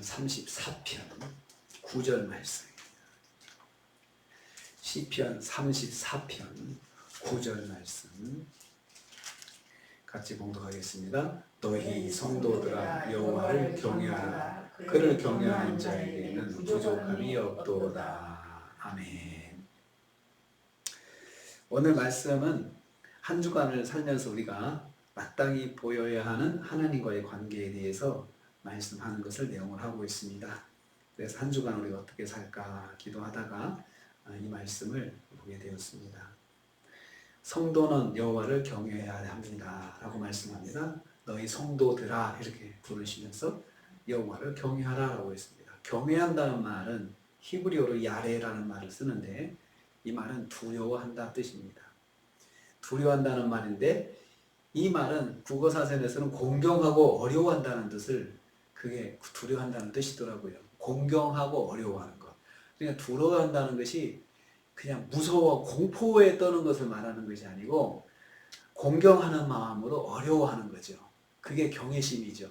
34편 9절 말씀입니다. 시편 34편 9절 말씀 같이 봉독하겠습니다. 너희 성도들아 여호와를 경외하라 그를 경외하는 자에게는 부족함이 없도다. 아멘. 오늘 말씀은 한 주간을 살면서 우리가 마땅히 보여야 하는 하나님과의 관계에 대해서 말씀하는 것을 내용을 하고 있습니다. 그래서 한 주간 우리가 어떻게 살까 기도하다가 아, 이 말씀을 보게 되었습니다. 성도는 여호와를 경외해야 합니다라고 말씀합니다. 너희 성도들아 이렇게 부르시면서 여호와를 경외하라라고 했습니다. 경외한다는 말은 히브리어로 야레라는 말을 쓰는데 이 말은 두려워한다 뜻입니다. 두려워한다는 말인데 이 말은 국어 사전에서는 공경하고 어려워한다는 뜻을 그게 두려워한다는 뜻이더라고요. 공경하고 어려워하는 것. 그러니까 두려워한다는 것이 그냥 무서워 공포에 떠는 것을 말하는 것이 아니고 공경하는 마음으로 어려워하는 거죠. 그게 경외심이죠.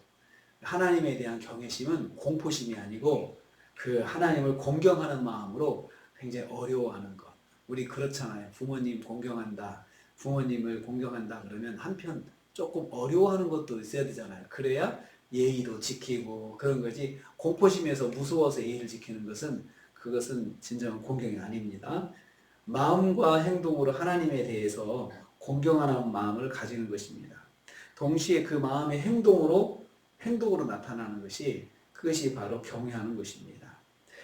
하나님에 대한 경외심은 공포심이 아니고 그 하나님을 공경하는 마음으로 굉장히 어려워하는 것. 우리 그렇잖아요. 부모님 공경한다. 부모님을 공경한다 그러면 한편 조금 어려워하는 것도 있어야 되잖아요. 그래야 예의도 지키고 그런 거지. 공포심에서 무서워서 예의를 지키는 것은 그것은 진정한 공경이 아닙니다. 마음과 행동으로 하나님에 대해서 공경하는 마음을 가지는 것입니다. 동시에 그 마음의 행동으로 행동으로 나타나는 것이 그것이 바로 경외하는 것입니다.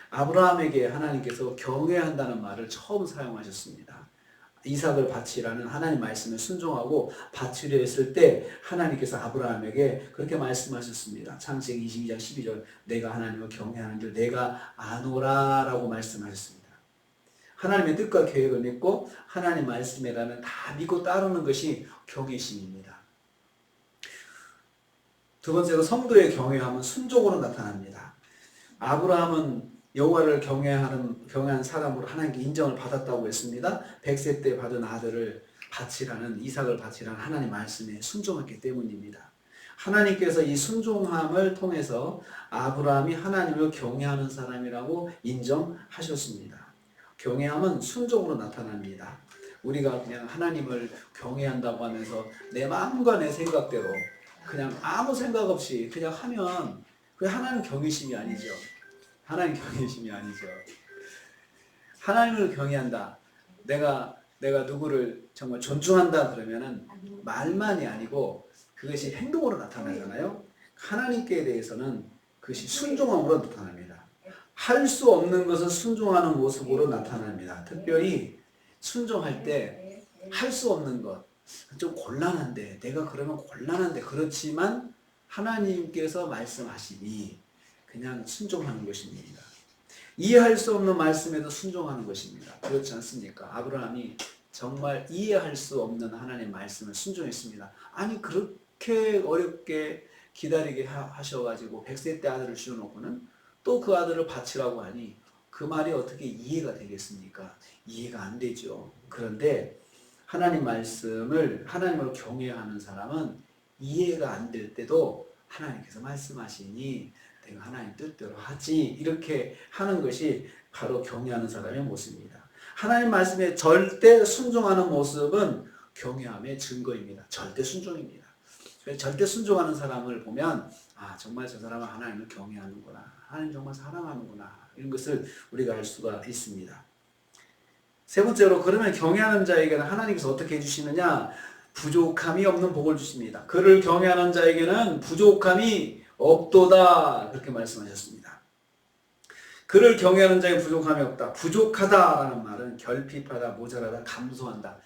아브라함에게 하나님께서 경외한다는 말을 처음 사용하셨습니다. 이삭을 바치라는 하나님 말씀에 순종하고 바치려 했을 때 하나님께서 아브라함에게 그렇게 말씀하셨습니다. 창세기 22장 12절 내가 하나님을 경외하는 줄 내가 아노라라고 말씀하셨습니다. 하나님의 뜻과 계획을 믿고 하나님 말씀이라면 다 믿고 따르는 것이 경외심입니다. 두 번째로 성도의 경외함은 순종으로 나타납니다. 아브라함은 여호와를 경외하는 경외한 사람으로 하나님께 인정을 받았다고 했습니다. 100세 때 받은 아들을 바치라는 이삭을 바치라는 하나님 말씀에 순종했기 때문입니다. 하나님께서 이 순종함을 통해서 아브라함이 하나님을 경외하는 사람이라고 인정하셨습니다. 경외함은 순종으로 나타납니다. 우리가 그냥 하나님을 경외한다고 하면서 내 마음과 내 생각대로 그냥 아무 생각 없이 그냥 하면 그 하나님 경외심이 아니죠. 하나님 경외심이 아니죠. 하나님을 경외한다. 내가 내가 누구를 정말 존중한다 그러면은 말만이 아니고 그것이 행동으로 나타나잖아요. 하나님께 대해서는 그것이 순종함으로 나타납니다. 할 수 없는 것을 순종하는 모습으로 나타납니다. 특별히 순종할 때 할 수 없는 것, 좀 곤란한데, 내가 그러면 곤란한데, 그렇지만 하나님께서 말씀하시니 그냥 순종하는 것입니다. 이해할 수 없는 말씀에도 순종하는 것입니다. 그렇지 않습니까? 아브라함이 정말 이해할 수 없는 하나님의 말씀을 순종했습니다. 아니, 그렇게 어렵게 기다리게 하셔가지고 100세 때 아들을 씌워놓고는 또 그 아들을 바치라고 하니 그 말이 어떻게 이해가 되겠습니까? 이해가 안 되죠. 그런데 하나님 말씀을 하나님을 경외하는 사람은 이해가 안 될 때도 하나님께서 말씀하시니 내가 하나님 뜻대로 하지 이렇게 하는 것이 바로 경외하는 사람의 모습입니다. 하나님 말씀에 절대 순종하는 모습은 경외함의 증거입니다. 절대 순종입니다. 절대 순종하는 사람을 보면 아 정말 저 사람은 하나님을 경외하는구나 하나님 정말 사랑하는구나 이런 것을 우리가 알 수가 있습니다. 세 번째로 그러면 경외하는 자에게는 하나님께서 어떻게 해주시느냐 부족함이 없는 복을 주십니다. 그를 경외하는 자에게는 부족함이 없도다 그렇게 말씀하셨습니다. 그를 경외하는 자에 부족함이 없다. 부족하다라는 말은 결핍하다, 모자라다, 감소한다.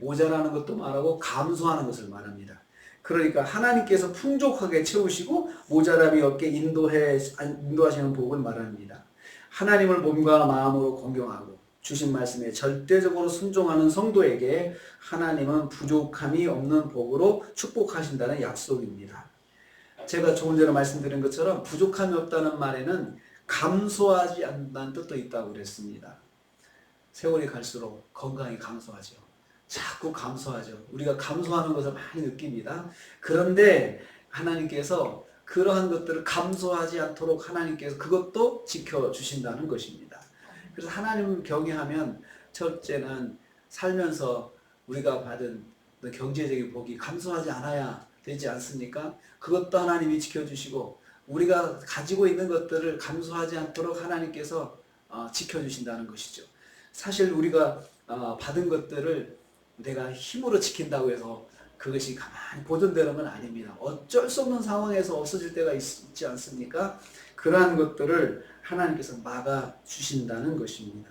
모자라는 것도 말하고 감소하는 것을 말합니다. 그러니까 하나님께서 풍족하게 채우시고 모자람이 없게 인도해 인도하시는 복을 말합니다. 하나님을 몸과 마음으로 공경하고 주신 말씀에 절대적으로 순종하는 성도에게 하나님은 부족함이 없는 복으로 축복하신다는 약속입니다. 제가 조금 전에 말씀드린 것처럼 부족함이 없다는 말에는 감소하지 않는다는 뜻도 있다고 그랬습니다. 세월이 갈수록 건강이 감소하죠. 자꾸 감소하죠. 우리가 감소하는 것을 많이 느낍니다. 그런데 하나님께서 그러한 것들을 감소하지 않도록 하나님께서 그것도 지켜주신다는 것입니다. 그래서 하나님을 경외하면 첫째는 살면서 우리가 받은 그 경제적인 복이 감소하지 않아야 되지 않습니까? 그것도 하나님이 지켜주시고 우리가 가지고 있는 것들을 감소하지 않도록 하나님께서 어, 지켜주신다는 것이죠. 사실 우리가 어, 받은 것들을 내가 힘으로 지킨다고 해서 그것이 가만히 보존되는 건 아닙니다. 어쩔 수 없는 상황에서 없어질 때가 있, 지 않습니까? 그러한 것들을 하나님께서 막아 주신다는 것입니다.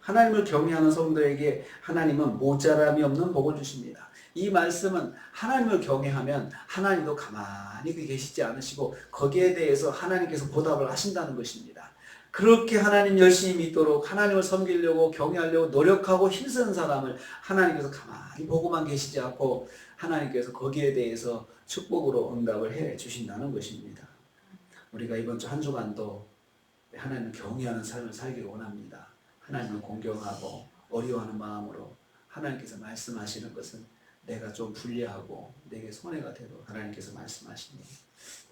하나님을 경외하는 성도에게 하나님은 모자람이 없는 복을 주십니다. 이 말씀은 하나님을 경외하면 하나님도 가만히 계시지 않으시고 거기에 대해서 하나님께서 보답을 하신다는 것입니다. 그렇게 하나님 열심히 믿도록 하나님을 섬기려고 경외하려고 노력하고 힘쓰는 사람을 하나님께서 가만히 보고만 계시지 않고 하나님께서 거기에 대해서 축복으로 응답을 해 주신다는 것입니다. 우리가 이번 주 한 주간도 하나님을 경외하는 삶을 살기를 원합니다. 하나님을 공경하고 어려워하는 마음으로 하나님께서 말씀하시는 것은 내가 좀 불리하고 내게 손해가 돼도 하나님께서 말씀하시니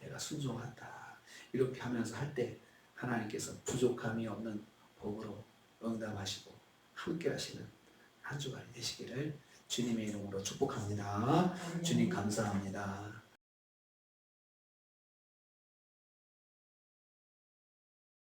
내가 순종한다. 이렇게 하면서 할 때 하나님께서 부족함이 없는 복으로 응답하시고 함께 하시는 한 주간이 되시기를 주님의 이름으로 축복합니다. 주님 감사합니다.